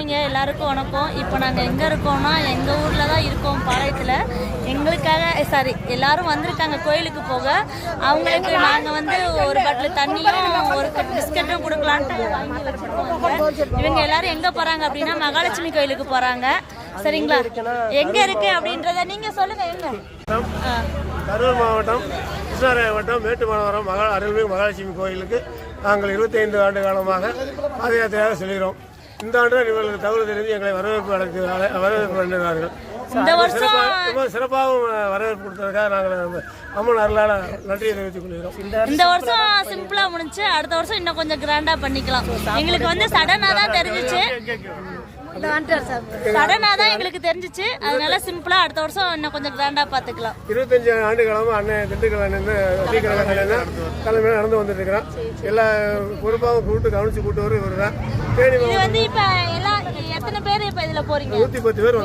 ஹாய்ங்க எல்லாருக்கும் வணக்கம். இப்போ நாங்கள் எங்கே இருக்கோம்னா எங்கள் ஊரில் தான் இருக்கோம் பாளையத்தில். எங்களுக்காக சாரி எல்லாரும் வந்திருக்காங்க கோயிலுக்கு போக. அவங்களுக்கு நாங்கள் வந்து ஒரு கட்டில் தண்ணியும் ஒரு கட் பிஸ்கட்டும் கொடுக்கலான்ட்டு இவங்க எல்லாரும் எங்கே போகிறாங்க அப்படின்னா மகாலட்சுமி கோயிலுக்கு போகிறாங்க சரிங்களா? எங்கே இருக்கு அப்படின்றத நீங்கள் சொல்லுங்கள் எங்க? கரூர் மாவட்டம் கிருஷ்ணராய வட்டம் மேட்டுமானவரம் மகா அருள்மிகு மகாலட்சுமி கோயிலுக்கு நாங்கள் 25 ஆண்டு காலமாக பாத யாத்திரையாக செல்கிறோம். இந்த ஆண்டு இவர்களுக்கு தகவல் தெரிஞ்சு எங்களை வரவேற்பு அளிக்கிறார்கள் வரவேற்பு பண்ணுகிறார்கள் இந்த வருஷம் சிறப்பாகவும் வரவேற்பு கொடுத்ததுக்காக நாங்கள் அம்மன் அருளால் நன்றியை தெரிவித்துக் கொள்கிறோம். இந்த வருஷம் சிம்பிளா முடிஞ்சு அடுத்த வருஷம் இன்னும் கொஞ்சம் கிராண்டா பண்ணிக்கலாம். எங்களுக்கு வந்து சடனா தான் தெரிஞ்சிச்சு. சடனா தான் எங்களுக்கு தெரிஞ்சிச்சு. அதனால சிம்பிளா அடுத்த வருஷம் இன்னும் கொஞ்சம் கிராண்டா பாத்துக்கலாம். இருபத்தஞ்சு ஆண்டு காலமாக அண்ணன் திண்டுக்கல் அண்ணன் தலைமையில் நடந்து வந்துட்டு இருக்கிறோம் எல்லா பொறுப்பாகவும் கூப்பிட்டு கவனிச்சு கூட்டு வரும் இவர் தேனி. இது வந்து இப்ப எல்லாம் எத்தனை பேர் இப்ப இதுல போறீங்க? நூற்றி பத்து பேர்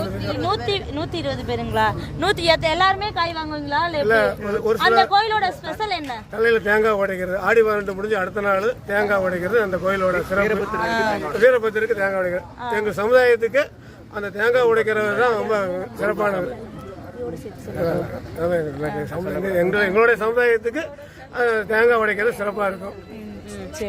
நூத்தி நூத்தி இருபது பேருங்களா? நூத்தி எத்த- எல்லாருமே காய் வாங்குவீங்களா? இல்ல அந்த கோயிலோட ஸ்பெஷல் என்ன? தலையில் தேங்காய் உடைக்கிறது. ஆடி பதினெட்டு முடிஞ்சு அடுத்த நாள் தேங்காய் உடைக்கிறது. அந்த கோயிலோட சிறப்பு. வீரபத்திரருக்கு தேங்காய் உடைக்கிறது. எங்கள் சமுதாயத்துக்கு அந்த தேங்காய் உடைக்கிறது தான் ரொம்ப சிறப்பானது. எங்களுடைய சமுதாயத்துக்கு தேங்காய் உடைக்கிறது சிறப்பாக இருக்கும். சரி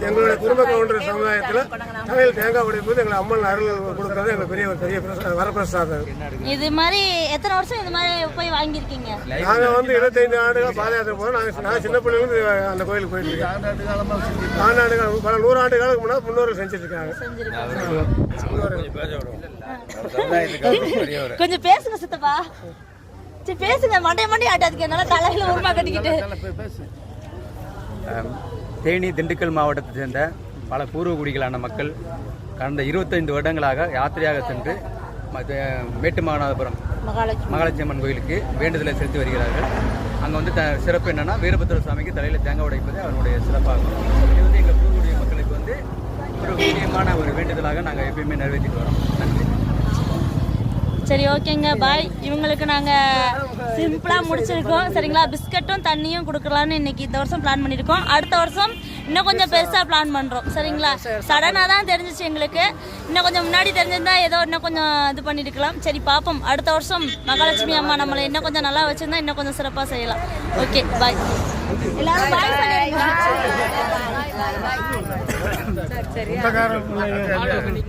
எங்களுடைய குடும்ப கவுண்டர் சமுதாயத்தில் தலையில் தேங்காய் உடைப்பது எங்களை அம்மன் அருள் கொடுக்கறது எங்களுக்கு பெரிய ஒரு பெரிய பிரசா- வரப்பிரசாதம். இது மாதிரி எத்தனை வருஷம் இது மாதிரி போய் வாங்கியிருக்கீங்க? நாங்கள் வந்து இருபத்தைந்து ஆண்டுகள் பாத யாத்திரை போகிறோம் நாங்கள் நான் சின்ன பிள்ளைங்க அந்த கோயிலுக்கு போயிட்டு இருக்கேன் ஆண்டாண்டு காலம் பல நூறு ஆண்டு காலத்துக்கு முன்னாடி முன்னோர்கள் செஞ்சுட்டு இருக்காங்க கொஞ்சம் பேசுங்க சித்தப்பா. சரி பேசுங்க. மண்டை மண்டை ஆட்டாதுக்கு என்னால தலையில உருமா கட்டிக்கிட்டு. தேனி திண்டுக்கல் மாவட்டத்தை சேர்ந்த பல பூர்வகுடிகளான மக்கள் கடந்த 25 வருடங்களாக யாத்திரையாக சென்று மேட்டுமானாபுரம் மகாலட்சுமி. மகாலட்சுமி அம்மன் கோயிலுக்கு வேண்டுதலை செலுத்தி வருகிறார்கள். அங்கே வந்து த சிறப்பு என்னன்னா வீரபத்திர சுவாமிக்கு தலையில் தேங்காய் உடைப்பது அவனுடைய சிறப்பாகும். இது வந்து எங்கள் பூர்வகுடி மக்களுக்கு வந்து ஒரு முக்கியமான ஒரு வேண்டுதலாக நாங்கள் எப்பயுமே நிறைவேற்றிட்டு வரோம். நன்றி. சரி ஓகேங்க பாய் இவங்களுக்கு நாங்க சிம்பிளா முடிச்சிருக்கோம். சரிங்களா? பிஸ்கட்டும் தண்ணியும் கொடுக்கலாம்னு இன்னைக்கு இந்த வருஷம் பிளான் பண்ணியிருக்கோம். அடுத்த வருஷம் இன்னும் கொஞ்சம் பெருசா பிளான் பண்றோம். சரிங்களா? சடனா தான் தெரிஞ்சிச்சு எங்களுக்கு. இன்னும் கொஞ்சம் முன்னாடி தெரிஞ்சிருந்தா ஏதோ இன்னும் கொஞ்சம் இது பண்ணிருக்கலாம். சரி பார்ப்போம் அடுத்த வருஷம் மகாலட்சுமி அம்மா நம்மளை இன்னும் கொஞ்சம் நல்லா வச்சிருந்தா இன்னும் கொஞ்சம் சிறப்பா செய்யலாம். ஓகே பாய் எல்லாரும் பாய் சொந்தக்கார பிள்ளைங்க.